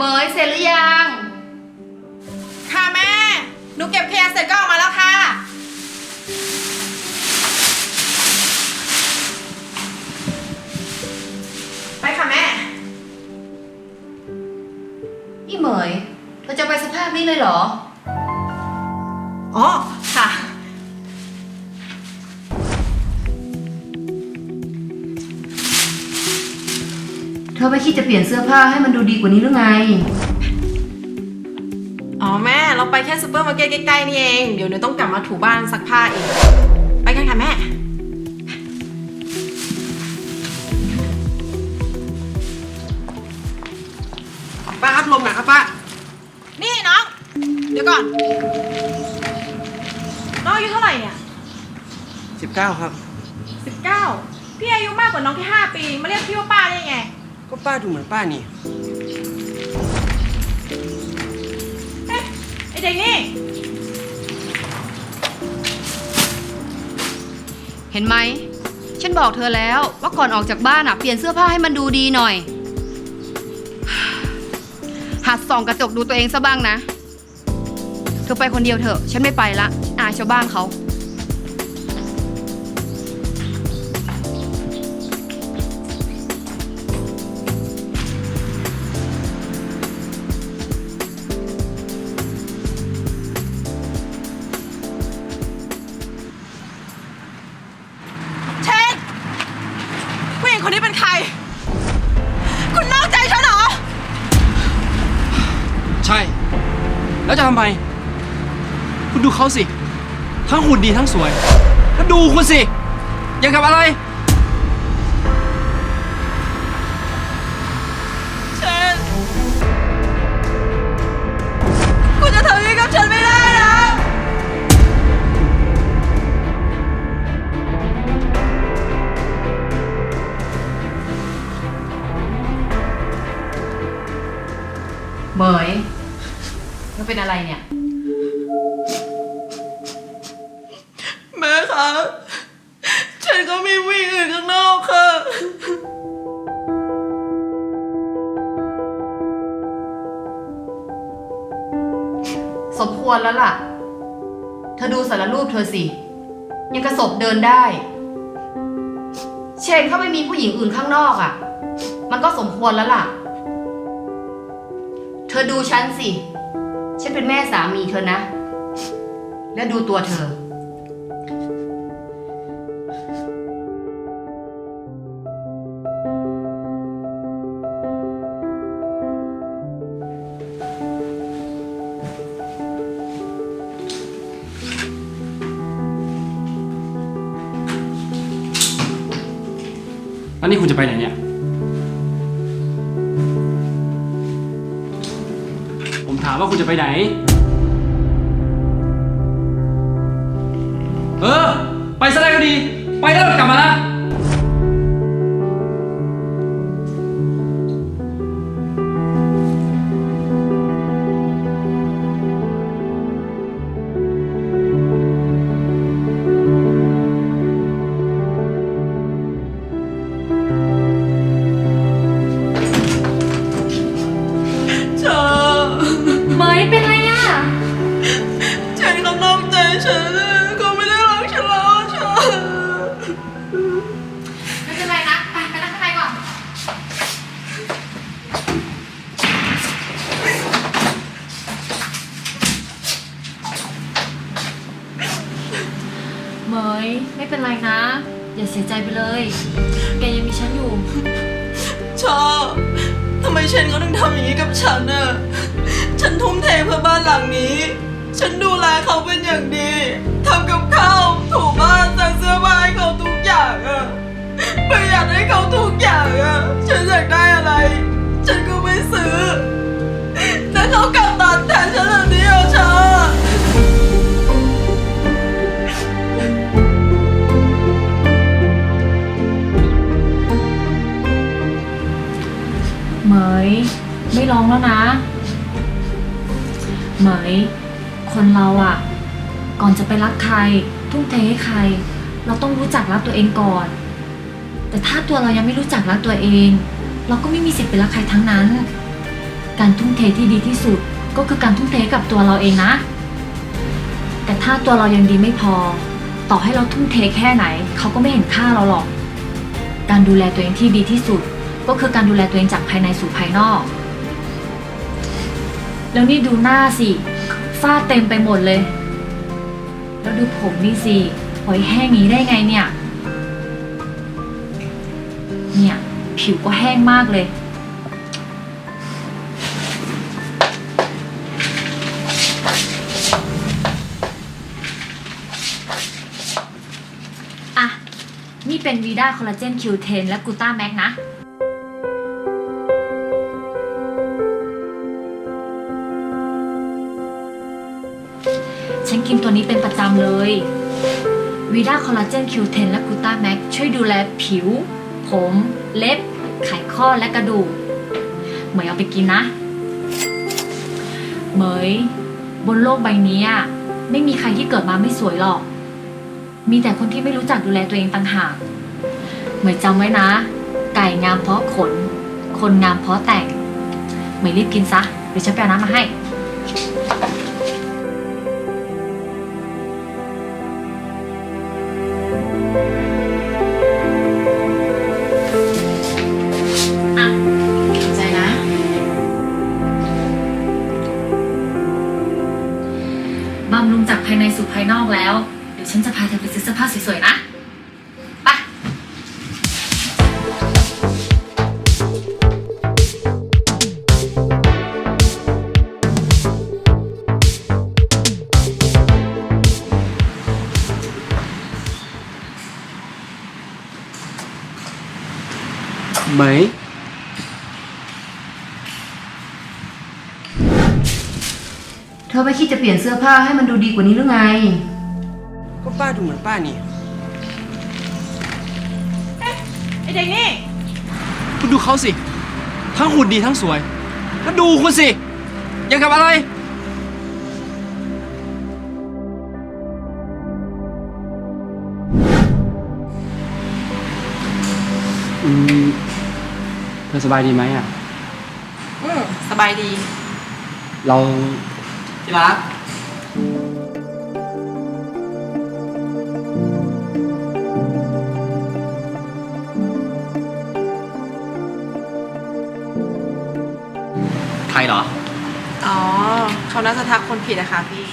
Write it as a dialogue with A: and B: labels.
A: เหมยเสร็จหรือยัง
B: ค่ะแม่ หนูเก็บขยะเสร็จก็ออกมาแล้วค่ะ ไปค่ะแม่
A: นี่เหมยเธอจะไปสภาพนี้เลยเหรอ
B: อ๋อ ค่ะ
A: ธอไม่คิดจะเปลี่ยนเสื้อผ้าให้มันดูดีกว่านี้หรือไง
B: อ๋อแม่เราไปแค่ซูเปอร์มาร์เก็ตใกล้ๆนี่เองเดี๋ยวหนูต้องกลับมาถูบ้านซักผ้าอีก ไปกันค่ะแม่
C: ป้าครับลมหน่อยครับป้า
B: นี่น้อง เดี๋ยวก่อน น้องอายุเท่าไหร่เนี่ย
C: สิบเก้าครับ
B: สิบเก้าพี่อายุมากกว่าน้องแค่ห้าปี มาเรียกพี่ว่าป้าได้ยังไง
C: ก็ป้าดูเหมือนป้านี่
B: เอ๊ะไอเด็กนี่
A: เห็นไหม ฉันบอกเธอแล้วว่าก่อนออกจากบ้านอะเปลี่ยนเสื้อผ้าให้มันดูดีหน่อย หัดส่องกระจกดูตัวเองซะบ้างนะ เธอไปคนเดียวเถอะ ฉันไม่ไปละอายชาวบ้านเขา
C: แล้วจะทำไม คุณดูเขาสิ ทั้งหุ่นดีทั้งสวยแล้วดูคุณสิ ยังกับอะไร
B: เชนคุณจะทำอย่างนี้กับฉันไม่ได้นะ
A: เหมย เธอเป็นอะไรเนี่ย
B: แม่คะฉันก็มีผู้หญิงอื่นข้างนอกค่ะ
A: สมควรแล้วล่ะ เธอดูสารรูปเธอสิ ยังกระสบเดินได้ เชนเข้าไปมีผู้หญิงอื่นข้างนอกอะ่ะ มันก็สมควรแล้วล่ะ เธอดูฉันสิ ฉันเป็นแม่สามีเธอนะ แล้วดูตัวเธอ
C: แล้วนี่คุณจะไปไหนเนี่ยามว่าคุณจะไปไหน เออ ไปซะได้ก็ดี ไปแล้วกลับมาละ
B: เห
A: มยไม่เป็นไรนะ อ
D: ย่าเสียใจไปเลย แกยังมีฉันอยู่
B: ชอบทำไมเชนก็ต้องทำอย่างนี้กับฉันน่ะฉันทุ่มเทเพื่อบ้านหลังนี้ ฉันดูแลเขาเป็นอย่าง แล้
D: วนะ เหมย คนเราอะก่อนจะไปรักใคร ทุ่มเทให้ใคร เราต้องรู้จักรักตัวเองก่อน แต่ถ้าตัวเรายังไม่รู้จักรักตัวเอง เราก็ไม่มีสิทธิ์ไปรักใครทั้งนั้น การทุ่มเทที่ดีที่สุดก็คือการทุ่มเทกับตัวเราเองนะ แต่ถ้าตัวเรายังดีไม่พอ ต่อให้เราทุ่มเทแค่ไหน เขาก็ไม่เห็นค่าเราหรอก การดูแลตัวเองที่ดีที่สุด ก็คือการดูแลตัวเองจากภายในสู่ภายนอก แล้วนี่ดูหน้าสิฝ้าเต็มไปหมดเลย แล้วดูผมนี่สิปล่อยแห้งนี้ได้ไงเนี่ย เนี่ย ผิวก็แห้งมากเลย อะ นี่เป็นวีด้าคอลลาเจน Q10 และกูต้าแม็กนะ กินตัวนี้เป็นประจำเลยวีด้าคอลลาเจน Q10 และกูต้าแม็กช่วยดูแลผิว ผม เล็บ ไขข้อและกระดูก เหมยเอาไปกินนะ เหมย บนโลกใบนี้อะไม่มีใครที่เกิดมาไม่สวยหรอก มีแต่คนที่ไม่รู้จักดูแลตัวเองต่างหาก เหมยจำไว้นะ ไก่งามเพราะขน คนงามเพราะแต่ง เหมยรีบกินซะเดี๋ยวฉันไปเอาน้ำมาให้ากภายในสู่ภายนอกแล้ว เดี๋ยวฉันจะพาเธอไปซื้อเสื้อผ้าสวยๆนะไป
C: ไหม
A: เธ อไม่คิดจะเปลี่ยนเสื้อผ้าให้มันดูดีกว่านี้หรือไง
C: ก็ป้าดูเหมือนป้านี่
B: ไอเด็กนี่
C: คุณดูเขาสิ ทั้งหุ่นดีทั้งสวย แล้วดูคุณสิยังกับอะไร อืมเธอสบายดีไหมอะ
B: อืมสบายดี
C: เรา
B: ที่รัก
C: ใครเหรอ
B: อ๋อ เขาน่าจะทักคนผิดอะค่ะพี่